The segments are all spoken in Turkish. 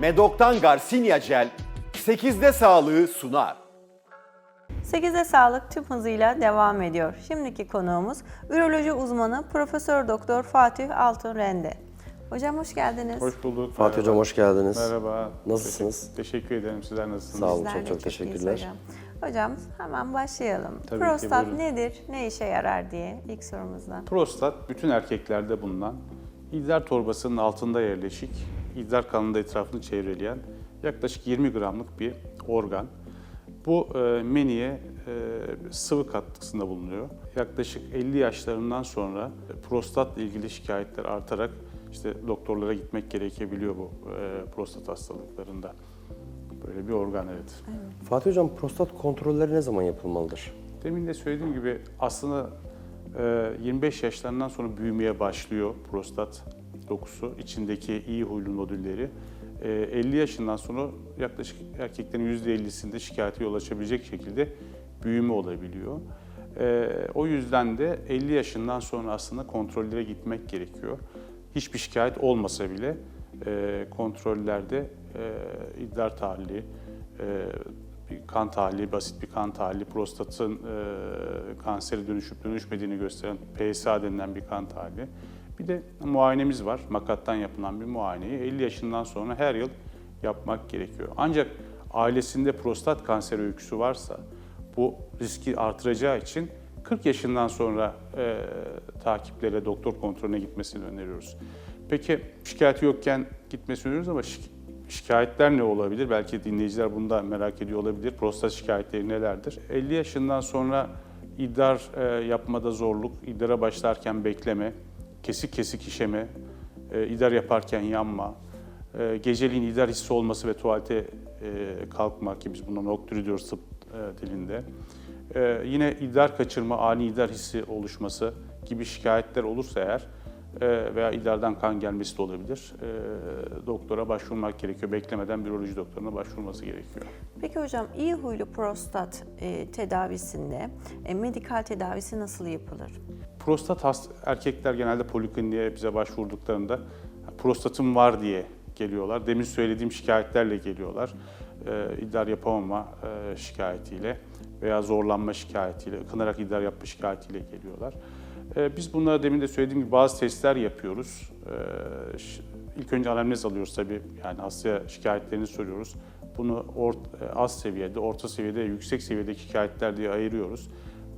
Medok'tan Garcinia Gel 8'de sağlığı sunar. 8'e sağlık tüm hızıyla devam ediyor. Şimdiki konuğumuz üroloji uzmanı Profesör Doktor Fatih Altun Rende. Hocam hoş geldiniz. Hoş bulduk. Fatih Hocam hoş geldiniz. Merhaba. Nasılsınız? Teşekkür, teşekkür ederim. Sizler nasılsınız? Sağ olun. Çok çok iyiyiz teşekkürler. Hocam. hocam hemen başlayalım. Tabii ki, Prostat buyurun. nedir, ne işe yarar diye ilk sorumuzdan. Prostat bütün erkeklerde bulunan idrar torbasının altında yerleşik, idrar kanında etrafını çevreleyen yaklaşık 20 gramlık bir organ. Bu e, meniye e, sıvı katkısında bulunuyor. Yaklaşık 50 yaşlarından sonra prostatla ilgili şikayetler artarak işte doktorlara gitmek gerekebiliyor bu e, prostat hastalıklarında. Böyle bir organ evet. Fatih Hocam prostat kontrolleri ne zaman yapılmalıdır? Demin de söylediğim gibi aslında e, 25 yaşlarından sonra büyümeye başlıyor prostat dokusu, içindeki iyi huylu nodülleri. E, 50 yaşından sonra yaklaşık erkeklerin %50'sinde şikayete yol açabilecek şekilde büyüme olabiliyor. E, O yüzden de 50 yaşından sonra aslında kontrollere gitmek gerekiyor. Hiçbir şikayet olmasa bile e, kontrollerde e, idrar tahlili, e, bir kan tahlili, basit bir kan tahlili, prostatın e, kansere dönüşüp dönüşmediğini gösteren PSA denilen bir kan tahlili. Bir de muayenemiz var. Makattan yapılan bir muayeneyi 50 yaşından sonra her yıl yapmak gerekiyor. Ancak ailesinde prostat kanseri öyküsü varsa bu riski artıracağı için 40 yaşından sonra e, takiplere, doktor kontrolüne gitmesini öneriyoruz. Peki şikayeti yokken gitmesini öneriyoruz ama şik- şikayetler ne olabilir? Belki dinleyiciler bunu da merak ediyor olabilir. Prostat şikayetleri nelerdir? 50 yaşından sonra idrar e, yapmada zorluk, idrara başlarken bekleme, kesik kesik işeme, e, idrar yaparken yanma, e, geceliğin idrar hissi olması ve tuvalete e, kalkma ki biz buna noktürü diyoruz tıp e, dilinde. E, yine idrar kaçırma, ani idrar hissi oluşması gibi şikayetler olursa eğer e, veya idrardan kan gelmesi de olabilir. E, doktora başvurmak gerekiyor. Beklemeden biyoloji doktoruna başvurması gerekiyor. Peki hocam iyi huylu prostat e, tedavisinde e, medikal tedavisi nasıl yapılır? Prostat hast erkekler genelde polikliniğe bize başvurduklarında prostatım var diye geliyorlar. Demin söylediğim şikayetlerle geliyorlar. Ee, idrar yapamama e, şikayetiyle veya zorlanma şikayetiyle, ıkınarak idrar yapma şikayetiyle geliyorlar. Ee, biz bunlara demin de söylediğim gibi bazı testler yapıyoruz. Ş- ilk önce anamnez alıyoruz tabii. Yani hastaya şikayetlerini soruyoruz. Bunu ort- e, az seviyede, orta seviyede, yüksek seviyedeki şikayetler diye ayırıyoruz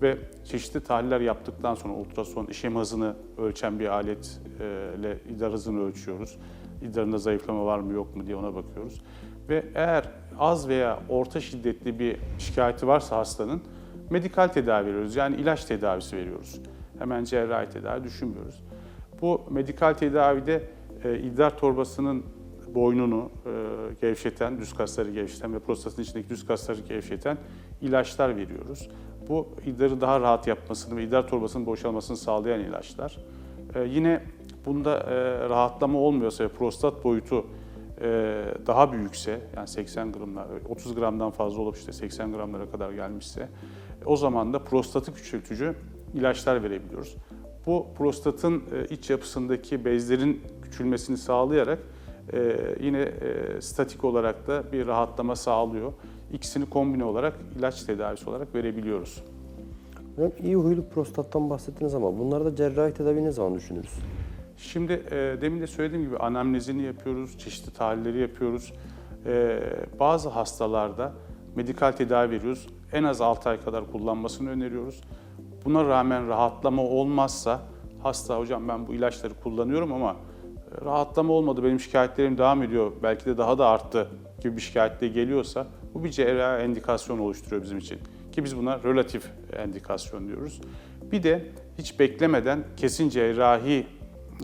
ve çeşitli tahliller yaptıktan sonra ultrason işem hızını ölçen bir aletle idrar hızını ölçüyoruz. İdrarında zayıflama var mı yok mu diye ona bakıyoruz. Ve eğer az veya orta şiddetli bir şikayeti varsa hastanın medikal tedavi veriyoruz. Yani ilaç tedavisi veriyoruz. Hemen cerrahi tedavi düşünmüyoruz. Bu medikal tedavide e, idrar torbasının boynunu e, gevşeten, düz kasları gevşeten ve prostatın içindeki düz kasları gevşeten ilaçlar veriyoruz. Bu idrarı daha rahat yapmasını ve idrar torbasının boşalmasını sağlayan ilaçlar. E, yine bunda e, rahatlama olmuyorsa ve prostat boyutu e, daha büyükse, yani 80 gramlar, 30 gramdan fazla olup işte 80 gramlara kadar gelmişse, o zaman da prostatı küçültücü ilaçlar verebiliyoruz. Bu prostatın e, iç yapısındaki bezlerin küçülmesini sağlayarak e, yine e, statik olarak da bir rahatlama sağlıyor. İkisini kombine olarak ilaç tedavisi olarak verebiliyoruz. Hocam iyi huylu prostattan bahsettiniz ama bunlarda cerrahi tedavi ne zaman düşünürüz? Şimdi e, demin de söylediğim gibi anamnezini yapıyoruz, çeşitli tahlilleri yapıyoruz. E, bazı hastalarda medikal tedavi veriyoruz. En az 6 ay kadar kullanmasını öneriyoruz. Buna rağmen rahatlama olmazsa hasta hocam ben bu ilaçları kullanıyorum ama rahatlama olmadı, benim şikayetlerim devam ediyor, belki de daha da arttı gibi bir şikayetle geliyorsa bu bir cerrahi endikasyon oluşturuyor bizim için. Ki biz buna relatif endikasyon diyoruz. Bir de hiç beklemeden kesin cerrahi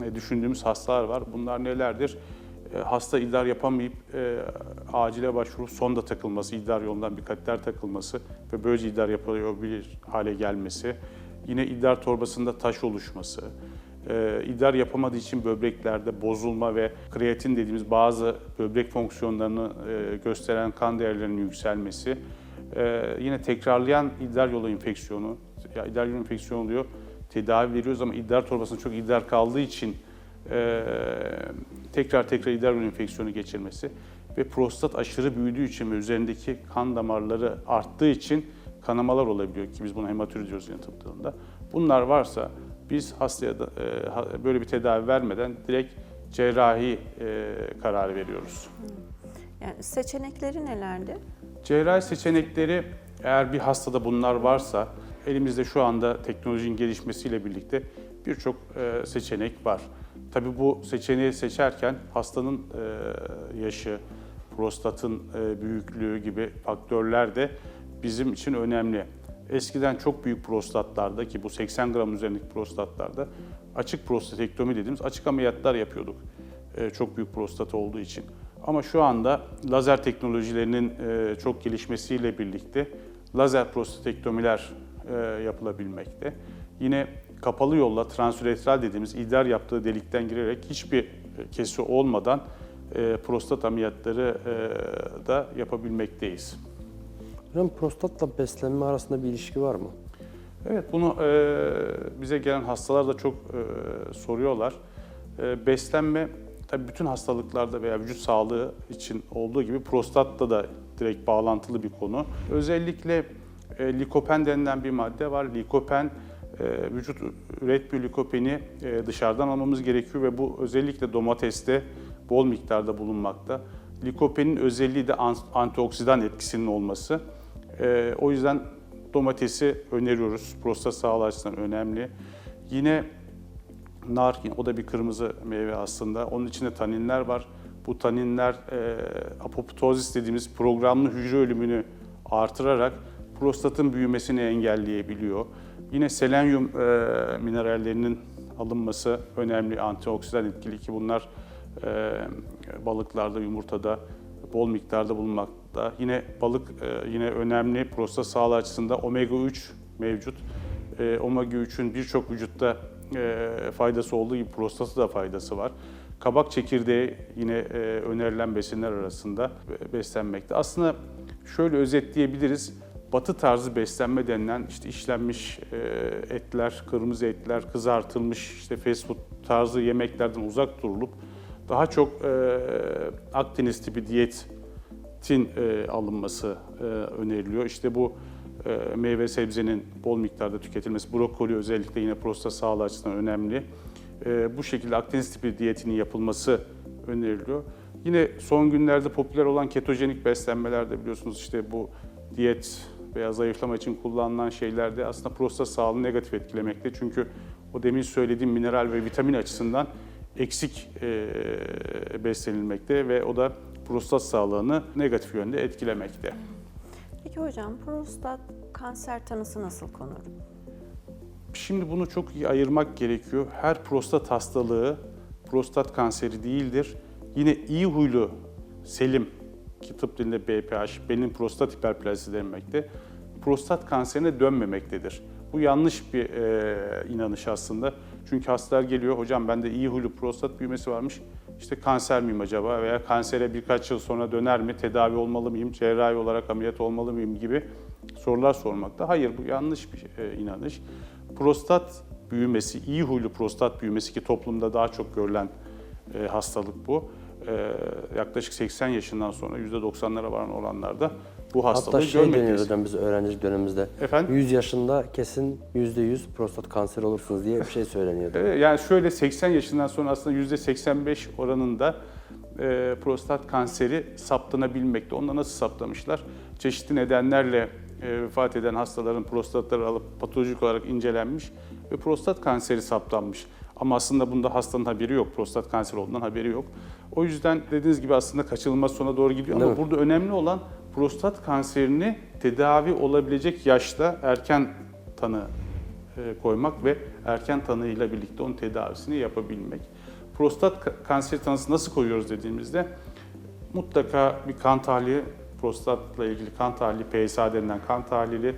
e, düşündüğümüz hastalar var. Bunlar nelerdir? E, Hasta idrar yapamayıp e, acile başvurup sonda takılması, idrar yolundan bir kateter takılması ve böylece idrar yapabilir hale gelmesi. Yine idrar torbasında taş oluşması, e, idrar yapamadığı için böbreklerde bozulma ve kreatin dediğimiz bazı böbrek fonksiyonlarını e, gösteren kan değerlerinin yükselmesi, e, yine tekrarlayan idrar yolu enfeksiyonu, ya idrar yolu enfeksiyonu oluyor, tedavi veriyoruz ama idrar torbasında çok idrar kaldığı için e, tekrar tekrar idrar yolu enfeksiyonu geçirmesi. ve prostat aşırı büyüdüğü için ve üzerindeki kan damarları arttığı için kanamalar olabiliyor ki biz buna hematür diyoruz yine tıp. Bunlar varsa biz hastaya da, e, böyle bir tedavi vermeden direkt cerrahi e, kararı veriyoruz. Yani seçenekleri nelerdi? Cerrahi seçenekleri eğer bir hastada bunlar varsa elimizde şu anda teknolojinin gelişmesiyle birlikte birçok e, seçenek var. Tabii bu seçeneği seçerken hastanın e, yaşı, prostatın e, büyüklüğü gibi faktörler de bizim için önemli. Eskiden çok büyük prostatlarda ki bu 80 gram üzerindeki prostatlarda açık prostatektomi dediğimiz açık ameliyatlar yapıyorduk. E, çok büyük prostat olduğu için. Ama şu anda lazer teknolojilerinin e, çok gelişmesiyle birlikte lazer prostatektomiler e, yapılabilmekte. Yine kapalı yolla transüretral dediğimiz idrar yaptığı delikten girerek hiçbir kesi olmadan e, prostat ameliyatları e, da yapabilmekteyiz. Hocam prostatla beslenme arasında bir ilişki var mı? Evet, bunu e, bize gelen hastalar da çok e, soruyorlar. E, beslenme, tabii bütün hastalıklarda veya vücut sağlığı için olduğu gibi prostatla da direkt bağlantılı bir konu. Özellikle e, likopen denilen bir madde var. Likopen, e, vücut üretmiyor likopeni e, dışarıdan almamız gerekiyor ve bu özellikle domateste bol miktarda bulunmakta. Likopenin özelliği de an- antioksidan etkisinin olması. E, o yüzden domatesi öneriyoruz. Prostat sağlığı açısından önemli. Yine nar, o da bir kırmızı meyve aslında. Onun içinde taninler var. Bu taninler e, apoptozis dediğimiz programlı hücre ölümünü artırarak prostatın büyümesini engelleyebiliyor. Yine selenyum e, minerallerinin alınması önemli, antioksidan etkili ki bunlar e, balıklarda, yumurtada bol miktarda bulunmakta. Yine balık e, yine önemli prostat sağlığı açısından omega 3 mevcut. E, omega 3'ün birçok vücutta e, faydası olduğu gibi prostatı da faydası var. Kabak çekirdeği yine önerilen besinler arasında beslenmekte. Aslında şöyle özetleyebiliriz. Batı tarzı beslenme denilen işte işlenmiş etler, kırmızı etler, kızartılmış işte fast food tarzı yemeklerden uzak durulup daha çok e, Akdeniz tipi diyetin e, alınması e, öneriliyor. İşte bu e, meyve sebzenin bol miktarda tüketilmesi, brokoli özellikle yine prostat sağlığı açısından önemli. E, bu şekilde Akdeniz tipi diyetinin yapılması öneriliyor. Yine son günlerde popüler olan ketojenik beslenmelerde biliyorsunuz işte bu diyet veya zayıflama için kullanılan şeylerde aslında prostat sağlığını negatif etkilemekte. Çünkü o demin söylediğim mineral ve vitamin açısından eksik e, beslenilmekte ve o da prostat sağlığını negatif yönde etkilemekte. Peki hocam prostat kanser tanısı nasıl konur? Şimdi bunu çok iyi ayırmak gerekiyor. Her prostat hastalığı prostat kanseri değildir. Yine iyi huylu selim ki tıp dilinde BPH, benim prostat hiperplazisi denmekte. Prostat kanserine dönmemektedir. Bu yanlış bir e, inanış aslında. Çünkü hastalar geliyor, hocam bende iyi huylu prostat büyümesi varmış. İşte kanser miyim acaba veya kansere birkaç yıl sonra döner mi, tedavi olmalı mıyım, cerrahi olarak ameliyat olmalı mıyım gibi sorular sormakta. Hayır bu yanlış bir e, inanış. Prostat büyümesi, iyi huylu prostat büyümesi ki toplumda daha çok görülen e, hastalık bu. E, yaklaşık 80 yaşından sonra %90'lara varan oranlarda bu hastalığı Hatta şey deniyor görmekteyiz. hocam biz öğrencilik dönemimizde. Efendim? 100 yaşında kesin %100 prostat kanseri olursunuz diye bir şey söyleniyordu. Evet, Yani şöyle 80 yaşından sonra aslında %85 oranında e, prostat kanseri saptanabilmekte. Onu nasıl saptamışlar? Çeşitli nedenlerle e, vefat eden hastaların prostatları alıp patolojik olarak incelenmiş ve prostat kanseri saptanmış. Ama aslında bunda hastanın haberi yok, prostat kanseri olduğundan haberi yok. O yüzden dediğiniz gibi aslında kaçınılmaz sona doğru gidiyor Değil ama mi? burada önemli olan prostat kanserini tedavi olabilecek yaşta erken tanı e, koymak ve erken tanıyla birlikte onun tedavisini yapabilmek. Prostat ka- kanseri tanısı nasıl koyuyoruz dediğimizde mutlaka bir kan tahlili, prostatla ilgili kan tahlili, PSA denilen kan tahlili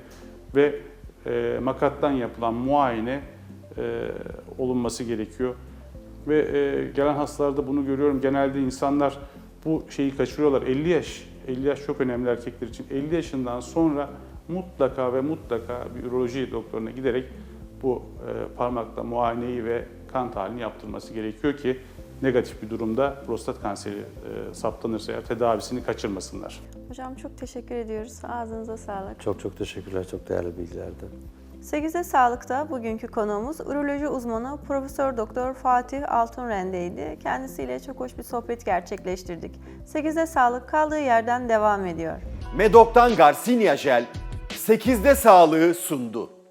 ve e, makattan yapılan muayene e, olunması gerekiyor. Ve e, gelen hastalarda bunu görüyorum. Genelde insanlar bu şeyi kaçırıyorlar. 50 yaş, 50 yaş çok önemli erkekler için. 50 yaşından sonra mutlaka ve mutlaka bir üroloji doktoruna giderek bu e, parmakla muayeneyi ve kan tahlilini yaptırması gerekiyor ki negatif bir durumda prostat kanseri e, saptanırsa eğer tedavisini kaçırmasınlar. Hocam çok teşekkür ediyoruz. Ağzınıza sağlık. Çok çok teşekkürler. Çok değerli bilgilerdi. 8'de Sağlık'ta bugünkü konuğumuz uroloji uzmanı Profesör Doktor Fatih Altunrende'ydi. Kendisiyle çok hoş bir sohbet gerçekleştirdik. 8'de Sağlık kaldığı yerden devam ediyor. Medok'tan Garcinia Jel 8'de sağlığı sundu.